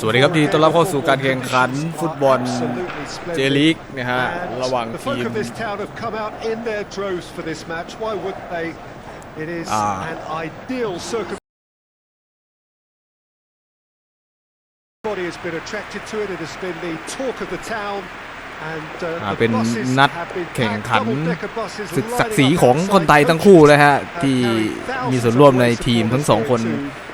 สวัสดีครับดีต้อนรับเข้าสู่การแข่งขันฟุตบอลเจลีกนะฮะระหว่างทีมอ่า Everybody has been attracted to it. It has been the talk of the town. And, uh, อ่า the เป็น buses นัด have been แข่ง packed, ขัน double-decker buses ศึก lining ศักดิ์ศรี up ของ outside คนไทยทั้งคู่เลยฮะที่มีส่วนร่วมในทีมทั้งสองคน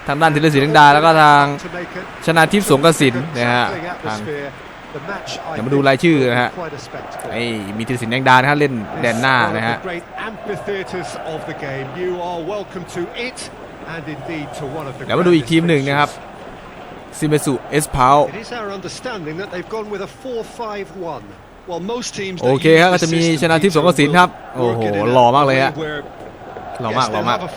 ทางด้านธีรศิลป์ดังดาแล้วก็ทาง to make it ชนะทิพย์สงกระสินนะฮะ sparkling ทาง atmosphere. The match, I เดี๋ยวมา think, ดูรายชื่อนะฮะ quite a spectacle. ไอ้มีธีรศิลป์แดงดานะฮะเล่นแดนหน้า It's one นะ of ฮะ the great amphitheaters of the game. You are welcome to it and indeed to one of the เดี๋ยวมาดูอีกทีมหนึ่งนะครับซิเมสุเอสพาว It is our understanding that they've gone with a 4-5-1. Well, most teams โอเคครับก็จะมีชนะทิพย์สงกระสินครับ โอ้โหหล่อมากเลยฮะ หล่อมากหล่อ Yes, they'll มาก have a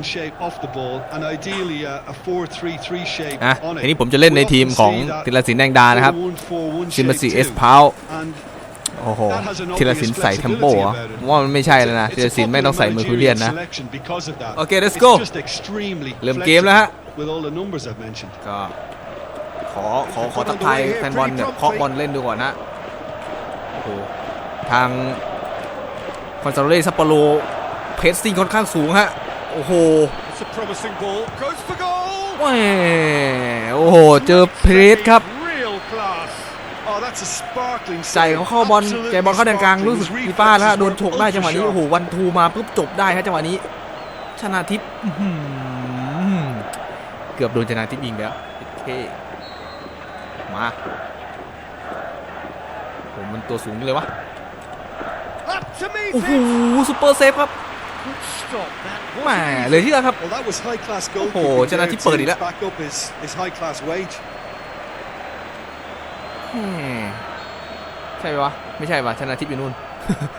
4-5-1 shape off the ball and ideally a, a 4-3-3 shape อะ on ที it. นี้ผมจะเล่นในทีมของ We often see ธีรศิลป์แดงดา that นะครับ4-1-4-1ซิเม shape สุเอส too. พาว And โอ้โหธีรศิลป์ใส่เทมโปเหรอผมว่ามันไม่ใช่แล้วนะธีร it's a ศิลป์ไม่ต้องใส่ popular มือคุเรียน Manchurian นะ selection because of that. โอเค let's It's go just extremely เริ่มเกมแล้วฮะ flexible with all the numbers I've mentioned. ก็ขอขอขอทักทายแฟนบอลแบบเคาะบอลเล่นดูก่อนนะ โอ้โห ทางคอนซาเล่ซัปโปโร เพสซิ่งค่อนข้างสูงฮะ โอ้โห It's a promising ball. Goes for goal. แหม่โอ้โห เจอเพสครับ Real class. Oh, that's a sparkling ใจเขาเข้าบอล Absolutely ใจบอลเข้าแดนกลางรู้สึก sparkling. มี His ป้าดแล้วฮะ reflexes โดนฉกได้ were จังหวะนี้ ultra โอ้โห วันทูมาปุ๊บจบได้ฮะจังหวะนี้ ชนะทิพย์อื้อหือเกือบโดนชนะทิพย์ยิงไปแล้วโอเคมาผมมันตัวสูงเลยวะ Up to meet โอ้โห it. ซูเปอร์เซฟครับ Stop that. แหม Wasn't easy. เลยที่แล้วครับ Well, that was high class โอ้โห goalkeeping ชนะ there ที่เปิดอีกแล้ว to back up his, his high class wage. แหมใช่ไหมวะ ไม่ใช่วะชนะทิพย์อยู่นู่น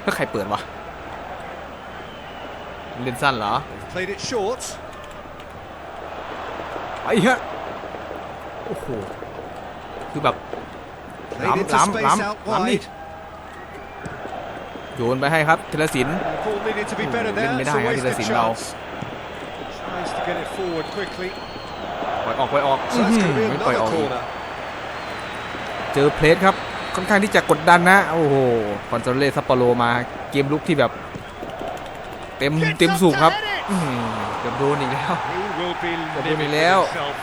แล้วใครเปิดวะเล่นสั้นเหรอ Played it short. ไปฮะโอ้โห คือแบบ Played into Lắm, lắm, space lắm, out lắm đi. Wide. โยนไปให้ครับธีรศิลป์ The ball needed to be better Ồ, there. lên mới It's a đai hả, wasted ธีรศิลป์เรา chance. Tries to get it forward quickly. ปล่อยออกปล่อยออก So that's going to be ไม่ปล่อยอ another อกอีก corner. เจอเพลสครับค่อนข้างที่จะกดดันนะโอ้โหคอนโซเล่ซัปโปโรมาเกมลุกที่แบบ เต็มเต็มสูบครับอื้อหือเกือบโดนอีกแล้ว He will be Còn living đi with leo. himself.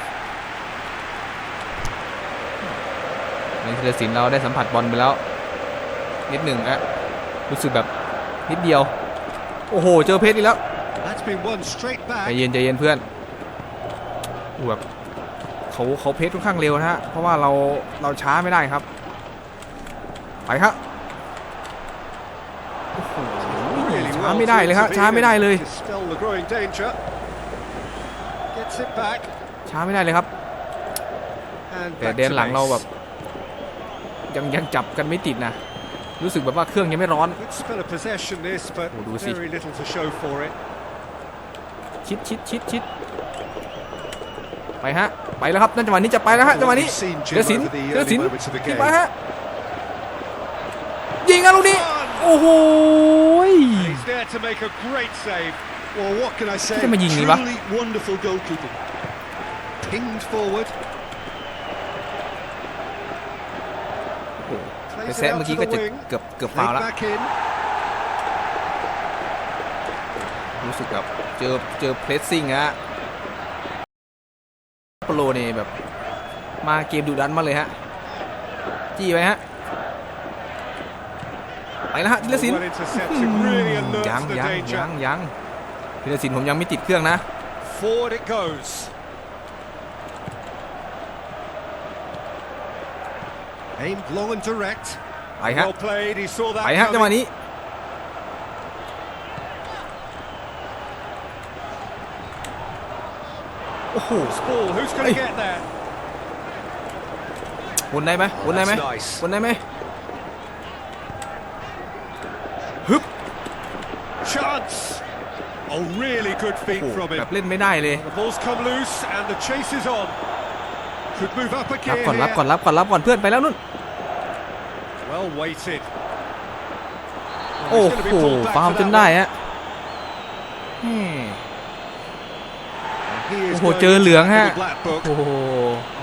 ในธีรศิลป์เราได้สัมผัสบอลไปแล้ว นิดหนึ่งอะ รู้สึกแบบนิดเดียว โอ้โห เจอเพชรอีกแล้ว That's been won straight ใจ back. เย็นใจเย็นเพื่อนอู้แบบเขาเขาเพชรค่อนข้างเร็วนะฮะ เพราะว่าเราเราช้าไม่ได้ครับ ไปครับโอ้โห Really ช้า well ไม่ได้เลยครับ to ช้าไม่ได้เลย Dispel the growing danger. Gets it back ช้าไม่ได้เลยครับ and แต่ back แดน to หลังเรา base. แบบ ยังยังจับกันไม่ติดนะ รู้สึกแบบว่าเครื่องยังไม่ร้อน Good spell of possession this, but Ồ, đùa xì. very little to show for it. ชิดชิดชิดชิดไปฮะ ไปแล้วครับนั่นจังหวะนี้จะไปแล้วฮะจังหวะนี้ We've seen เดี๋ยว Jim สิน over the เดี๋ยว early สิน moments of the ยิง game. ไปฮะยิงกันลูกนี้โอ้โหย He's there to make a great save. Well, ไป Plays it แซะ out เมื่อ to กี้ the ก็จะ wing. เกือบเกือบ Played ฟาวแล้ว back in. รู้สึกแบบเจอเจอเพรสซิ่งฮะโปโลนี่แบบมาเกมดุดันมากเลยฮะ จี้ไปฮะ ไปแล้วฮะธีรศิลป์ Well intercepted. Really alert ยัง to the ยังยั danger. งยังธีรศิลป์ผมยังไม่ติดเครื่องนะ Aimed long and direct. ไปฮะ Well played. He saw ไป that ฮะจังหวะ coming. นี้ โอ้โห Ball. Who's going Ê. to get there? วนได้ไหมวนได้ไหม That's nice. วนได้ไหม Chance. Oh, really good โอ้ feet โห from แบ him. บเล่นไม่ได้เลย The ball's come loose and the chase is on. Could move up รับ again ก่อนรับ here. ก่อนรับก่อนรับก่อนเพื่อนไปแล้วนู่น Well weighted. โอ้ He's โห gonna be pulled back ฟาว for จน that ได้ one. ฮะแหม่ He is โอ้โห going เจอเหลือง into ฮะ the black book. โอ้โห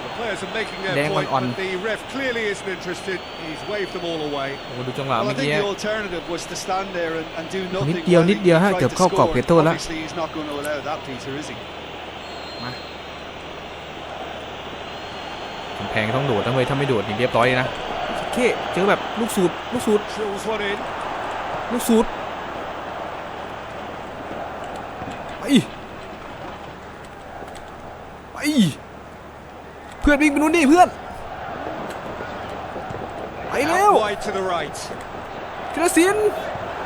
The players are making their Đen point, on- on. but the ref clearly isn't interested. He's waved them all away. โอ้ดูจังหวะ Well, I เมื่อ think กี้ the alternative was to stand there and, and do nothing. นิดเดียว while นิดเดียว he ฮะ tried เกือบ to เข้ากรอบ score. เขตโทษแล้ว Obviously, he's not going to allow that, Peter, is he? กำแพงต้องโดดนะเว้ยถ้าไม่โดดนี่เรียบร้อยเลยนะเคเจอแบบลูกสูตรลูกสูตรลูกสูตรไปไปเพื่อนวิ่งไปนู้นดิเพื่อนไปแล้วธีรศิลป์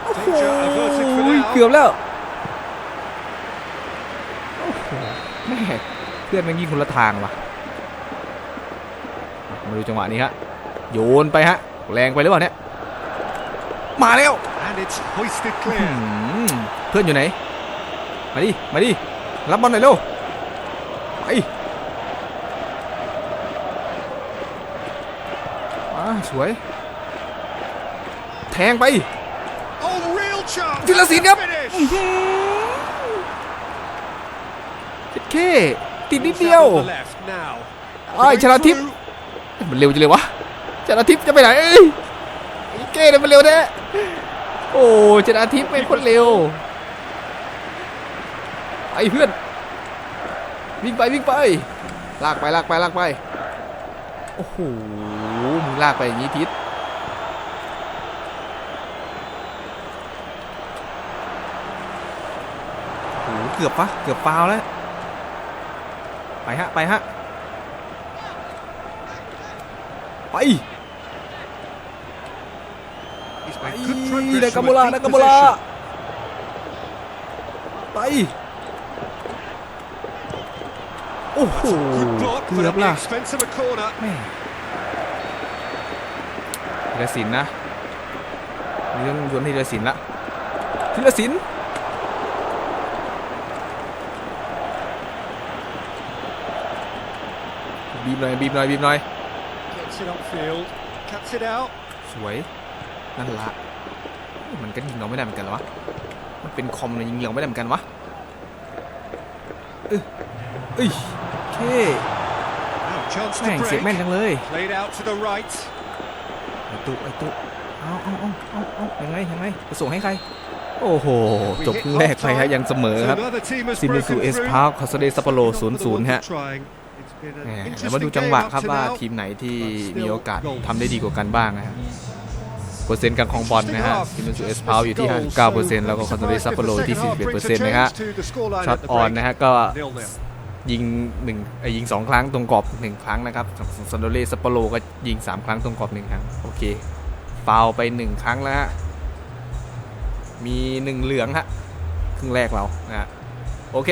โอ้โหเกือบแล้วโอ้โหแม่เพื่อนมันยิงคนละทางว่ะ มาดูจังหวะนี้ฮะโยนไปฮะแรงไปหรือเปล่าเนี่ยมาแล้ว And it's hoisted อื clear. มเพื่อนอยู่ไหน มาดิ มาดิ รับบอลหน่อยเร็วไปอ่าสวย แทงไป Oh, real chance. ธีรศิลป์ครับ Finish. อื้อหือเจ็ดเข้ติดนิดเดียว Moves out on the left now. ไอ้ยชนะทิพย์ มันเร็วจังเลยวะชนะทิพย์จะไปไหนเอ้ยเก้เนี่ยมันเร็วแท้โอ้ชนะทิพย์เป็นคนเร็วไอ้เพื่อนวิ่งไปวิ่งไป ลากไปลากไปลากไปโอ้โหมึงลากไปอย่างนี้ทิศโอ้โหเกือบปะเกือบฟาวแล้วไปฮะไปฮะ ไป He's ไป made good progress นากา from โม a ระ deep นากาโมระ position. ไปโอ้โห Good block, เกื but อบ at the ล่ะ expense of a corner. แม่ธีรศิลป์นะนี่ต้องโยนให้ธีรศิลป์ละธีรศิลป์บีบหน่อยบีบหน่อยบีบหน่อย Gets it upfield. Cuts it out. สวย นั่นละเฮ้ยมันก็ยิงเราไม่ได้เหมือนกันเหรอวะ มันเป็นคอมเลยยิงเราไม่ได้เหมือนกันวะเอ้ยเอ้ยโอเค Now, chance แม่ง to เสียบแม่น break. จังเลย Played out to the right. ไอตุไอตุเอาเอาเอาเอาเอายังไงยังไงจะส่งให้ใคร โอ้โห จบครึ่งแรกไปฮะยังเสมอ So ครับ another team has ซิมิซู broken เอส through. พาร์คคาสเดซัปโปโร Not ศูน for ย์ the ศูนย์ want ฮะ of trying. It's been an แหม interesting เดี๋ยวมาดูจังห game วะ up ครับ to ว่า now. ทีมไหนที่ Still มีโอกาส goals. ทำได้ดีกว่ากันบ้างนะฮะเปอร์เซ็นต์การครองบอลนะฮะซิมิซูเอสพาร์อยู่ที่ 59%แล้วก็คาสเดซัปโปโรที่ 41%นะฮะช็อตออนนะฮะก็ยิงหนึ่งไอ้ยิงสองครั้งตรงกรอบหนึ่งครั้งนะครับซันโดเรซัปโปโรก็ยิงสามครั้งตรงกรอบหนึ่งครั้งโอเคฟาวไปหนึ่งครั้งแล้วฮะมีหนึ่งเหลืองฮะครึ่งแรกเรานะฮะโอเค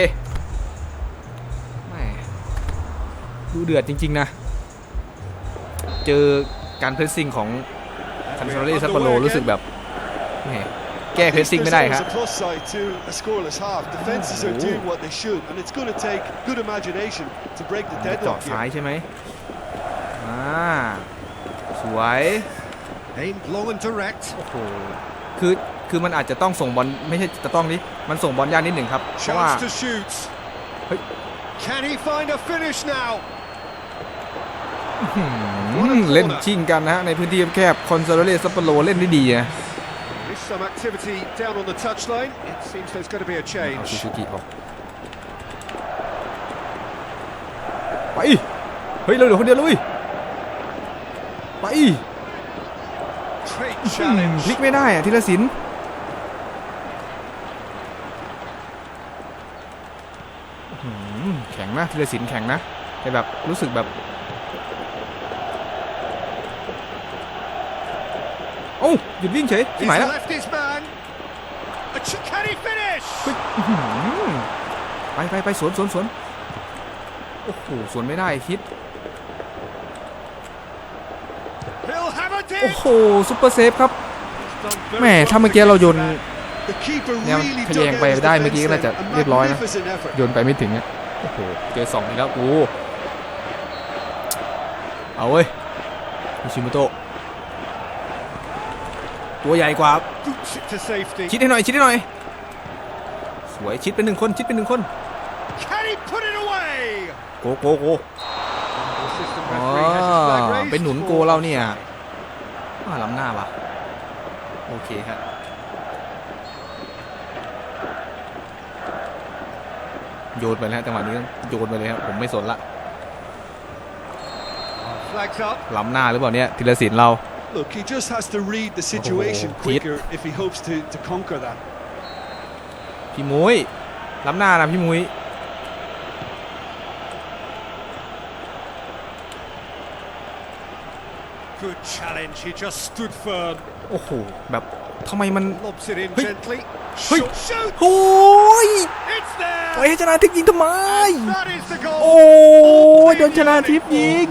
ดูเดือดจริง ๆ นะ เจอการเพรสซิ่งของซันโดเรซัปโปโรรู้สึกแบบแหมแก้เพรสซิ่งไม่ได้ There's ฮะ always a plus side to a scoreless half. Defenses are Oh. doing what they should, and it's going to take good imagination to break the เจาะ deadlock ซ้าย here. ใช่ไหมอ่าสวย Aimed long and direct. โอ้โหคือคือมันอาจจะต้องส่งบอลไม่ใช่จะต้องนี้มันส่งบอลยากนิดหนึ่งครับเพราะว่า Chance to shoot. Hey. Can he find a finish now? อืม เล่นชิงกันนะฮะในพื้นที่แคบคอนซาโดเรซัปโปโรเล่นได้ดีนะ There's some activity down on the touchline. It seems there's going to be a เอา change. ซูซูกิออกไปเฮ้ยเราเหลือคนเดียวเลยไป Great อืม challenge. พลิกไม่ได้อะธีรศิลป์อื้อหือแข็งนะธีรศิลป์แข็งนะแต่แบบรู้สึกแบบ โอ้า หยุดวิ่งเฉยที่ He's หมายแล้ว left his man. A ch- Can he finish? อื้อหือไปไปไปสวนสวนสวนโอ้โหสวนไม่ได้คิด He'll have a โอ้ dig. โหซุปเปอร์เซฟครับ Done very แหม่ well ถ้าเมื่อ to กี้ get เราโย to น that. The keeper Now, really ทะแยง dug ไป out his ได้เมื่อกี้ defense ก็น่าจะ then. A เรียบร้อยนะ magnificent effort. โยนไปไม่ถึงอะโอ้โหเจอสองอีกแล้วโอ้เอาเว้ยมิชิโมโตะ ตัวใหญ่กว่า Boots it to safety. ชิดให้หน่อย ชิดให้หน่อย สวยชิดเป็นหนึ่งคนชิดเป็นหนึ่งคน Can he put it away? โกโกโก The system ไปหนุนโกเราเนี่ยอ่าล้ำหน้าปะโอเคฮะโยนไปแล้วจังหวะนี้โยนไปเลยครับผมไม่สนละ Flags up. ล้ำหน้าหรือเปล่าเนี่ยธีรศิลป์เรา Look, he just has to read the situation Oh, quicker if he hopes to, to conquer that. พี่มุ้ยล้ำหน้านะพี่มุ้ย Good challenge. He just stood firm. โอ้โหแบบทำไมมัน Lobs it in Hey. gently. Hey. Shoot, shoot. โอ้ย It's there. ปล่อยให้ชนะทิพย์ยิงทำไม And that is the โอ้ goal. ยโดนชนะทิพย์ยิง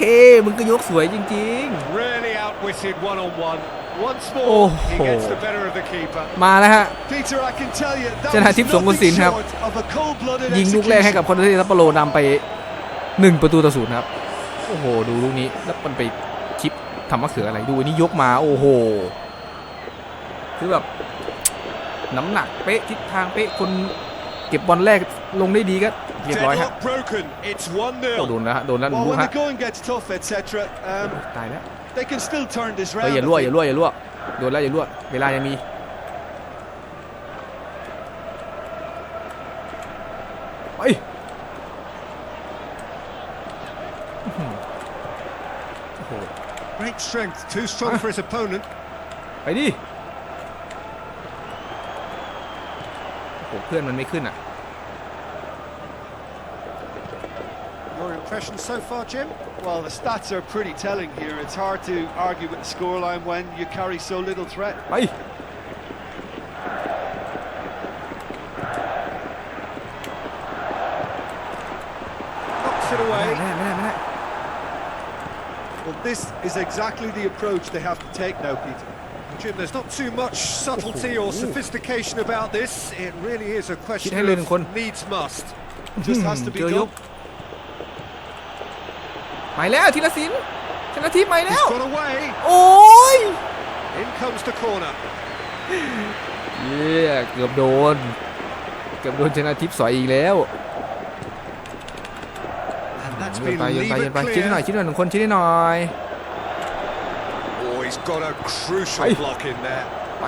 เค มึงก็ยกสวยจริง Really outwitted one on one. Once Oh. more, he gets the better of the keeper. ๆ มาแล้วฮะ Peter, I can tell you, that ชนะ was ทิพย์สงกรานต์ศิล nothing ป์ครับ short of a cold-blooded ยิงลูกแรกให้กับ execution. คอนเทนต์ซัปโปโรนำไป 1 ประตูต่อศูนย์ครับ โอ้โห ดูลูกนี้ แล้วมันไปคลิปทำมะเขืออะไรดูอันนี้ยกมา โอ้โห คือแบบ น้ำหนักเป๊ะทิศทางเป๊ะคนเก็บบอลแรกลงได้ดีก็ เรียบร้อยฮะ Deadlock broken. It's 1 โอ้ 0. โดนแล้วฮะ โดนแล้ว Well, ลูก when ฮะ the going gets tough, etc., um, ตายแล้ว they can still turn this เฮ้ย round. อย่า I รั่ว think. อย่ารั่วอย่ารั่วโดนแล้วอย่ารั่วเวลายังมีไปอื้อหือโอ้โห Great strength. Too strong for his opponent. ไปดิโอ้โหเพื่อนมันไม่ขึ้นอ่ะ your impressions so far, Jim? Well, the stats are pretty telling here. It's hard to argue with the scoreline when you carry so little threat. Aye. Knocks it away. Well, this is exactly the approach they have to take now, Peter. Jim, there's not too much subtlety or sophistication about this. It really is a question of needs must. Just has to be done. ไปแล้วธีรศิลป์ชนะทิพย์ไปแล้ He's ว got away. โอ้ย In comes the corner. เย้เกือบโดน เกือบโดนชนะทิพย์สอยอีกแล้ว And that's โยน been ไปโยนไปโยน levered ไปชิ้นให้หน่อย clear. ชิ้นหน่อยหนึ่งคนชิ้นให้หน่อย Oh, he's got a crucial Hey. block in there. ไป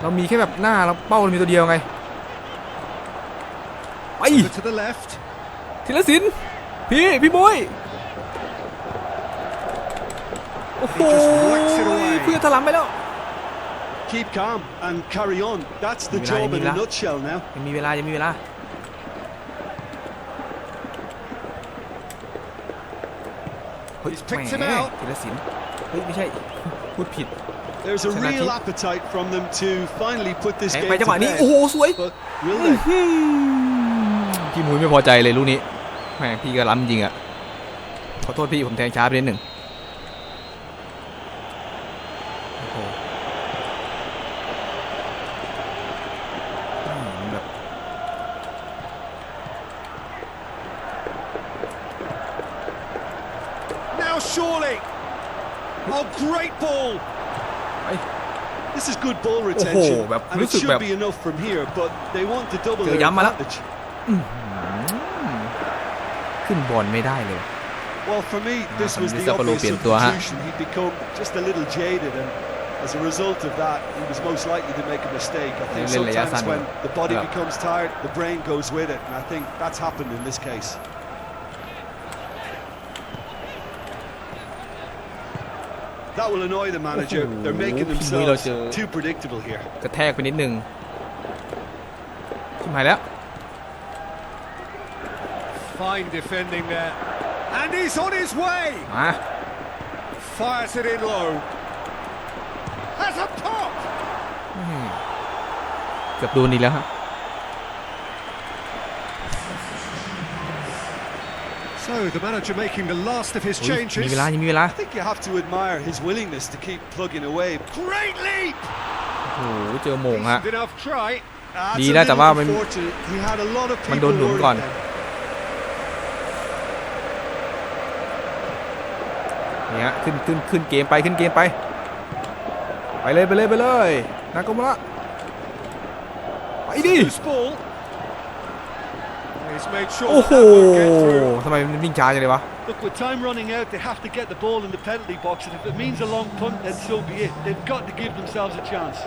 เรามีแค่แบบหน้าเราเป้าเรามีตัวเดียวไงไป ธีรศิลป์พี่พี่บุ้ยโอ้โห He just whacks it away. เพื่อนถลำไปแล้ว Keep calm and carry on. That's the Mira, job in a mira. nutshell now. ยังมีเวลายังมีเวลาเฮ้ย He's picked แห him ม out. ธีรศิลป์เฮ้ยไม่ใช่พูดผิด There's a Shall I real keep- appetite from them to finally put this แทง game ไปจังหวะ to นี้ bed. โอ้โหสวย But will they? อืมพี่มุ้ยไม่พอใจเลยลูกนี้ แหมพี่ก็ล้ำจริงอะ ขอโทษพี่ผมแทงช้าไปนิดหนึ่งโอ้โหอืมแบบ Now surely. Oh, great ball. ไป This is good ball retention, Oh, แบบ and รู้ it สึก should แบบ be enough from here. But they want to double เจอ their ย้ำมาแล้ว advantage. ขึ้นบอลไม่ได้เลย Well, for me, this Ah, was the Mr. Palo obvious Pinto, ha? substitution. He'd become just a little jaded, and as a result of that, he was most likely to make a mistake. I think Lele, ya sometimes sano. when the body Yeah. becomes tired, the brain goes with it, and I think that's happened in this case. That will annoy the manager. They're making Oh, themselves Pinto. too predictable here. กระแทกไปนิดนึงชิมหายแล้ว Fine defending there. And he's on his way. มา Fires it in low. Has a pop. เกือบโดนอีกแล้วฮะ So the manager making the last of his อุ๊ย changes. มีเวลายังมีเวลา I think you have to admire his willingness to keep plugging away. Great leap. โอ้โห เจอโมงฮะ Decent enough try. That's Đi a đó, little tạm bao mình- unfortunate. He had a lot of Mình people đồn đúng worried còn. then. นี่ฮะขึ้นขึ้นขึ้นเกมไปขึ้นเกมไป ไปเลยไปเลยไปเลยนากามุระไปดิ Loose ball. He's made sure โอ้ that โห that won't get through. ทำไมมันวิ่งช้าจังเลยวะ Look, with time running out, they have to get the ball in the penalty box, and if it means a long punt, then so be it. They've got to give themselves a chance.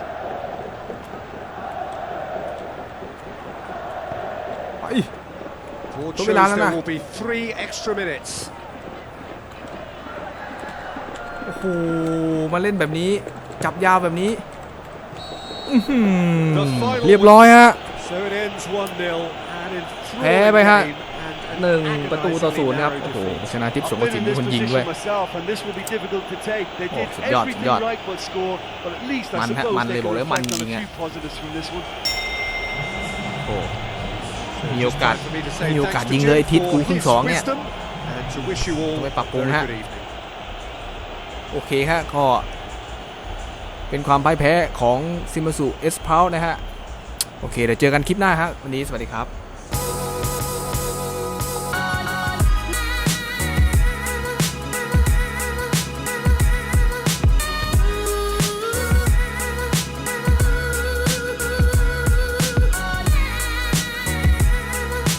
ไป Ford Don't shows be loud, there Anna. will be three extra โอ้โหมาเล่นแบบนี้ จับยาวแบบนี้อื้อหือเรียบร้อยฮะ So it ends 1-0 and in แพ้ไปฮะ and หนึ่ง an ประตูต่อศูนย์นะครับ agonisingly โอ้โห narrow defeat. ชนะทิพย์สง I've กระ been สิน in เป็น this คนยิง position ด้วย myself, and this will be difficult to take. They did Oh, สุดยอด everything สุดยอด right but score, but at least I มันฮะ suppose มันเลย they บอก can เลยมัน reflect จ on ริง a อะ few positives from this one. โอ้มี Just โอกาส time for me to say มีโอกาส thanks to ยิงเลย Jim ทิศ for กูครึ่ง his สองเนี่ย wisdom and to wish you all ต้องไปปรับปรุง very ฮะ good evening. โอเคฮะก็เป็นความพ่ายแพ้ของซิมาสุเอสพาวนะฮะ โอเค เดี๋ยวเจอกันคลิปหน้าฮะวันนี้สวัสดีครับ